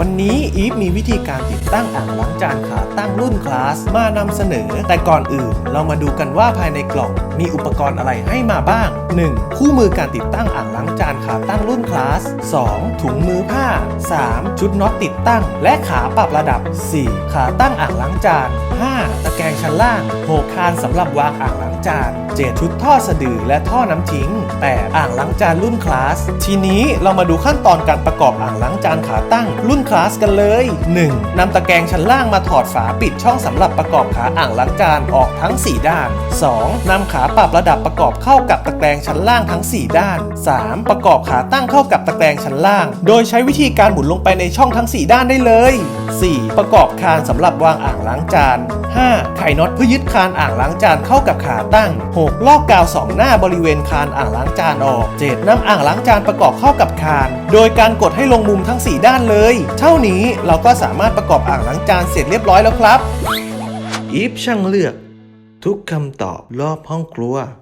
วันนี้อีฟมีวิธีการติดตั้งอ่างล้างจานขาตั้งรุ่นคลาสมานำเสนอ แต่ก่อนอื่นเรามาดูกันว่าภายในกล่องมีอุปกรณ์อะไรให้มาบ้าง 1. คู่มือการติดตั้งอ่างล้างจานขาตั้งรุ่นคลาส 2. ถุงมือผ้า 3. ชุดน็อตติดตั้ง และขาปรับระดับ 4. ขาตั้งอ่างล้างจาน 5. ตะแกรงชั้นล่าง 6. คานสำหรับวางอ่างล้างจาน 7. ชุดท่อสะดือและท่อน้ำทิ้ง 8. อ่างล้างจานรุ่นคลาส ทีนี้เรามาดูขั้นตอนการประกอบอ่างล้างจานขาตั้งรุ่นคลาสกันเลย 1. นำตะแกรงชั้นล่างมาถอดฝาปิดช่องสำหรับประกอบขาอ่างล้างจานออกทั้ง 4 ด้าน 2. นำขาปรับระดับประกอบเข้ากับตะแกรงชั้นล่างทั้ง 4 ด้าน 3. ประกอบขาตั้งเข้ากับตะแกรงชั้นล่าง โดยใช้วิธีการหมุนลงไปในช่องทั้ง 4 ด้านได้เลย 4. ประกอบคานสำหรับวางอ่างล้างจาน 5. ไขน็อตเพื่อยึดคานอ่างล้างจานเข้ากับขาตั้ง 6. 6. ลอกกาวสองหน้าบริเวณคานอ่างล้างจานออก 7. นำอ่างล้างจานประกอบเข้ากับคาน โดยการกดให้ลงมุมทั้ง 4 ด้านเลย เท่านี้เราก็สามารถประกอบอ่างล้างจานเสร็จเรียบร้อยแล้วครับ อีฟช่างเลือก ทุกคำตอบรอบห้องครัว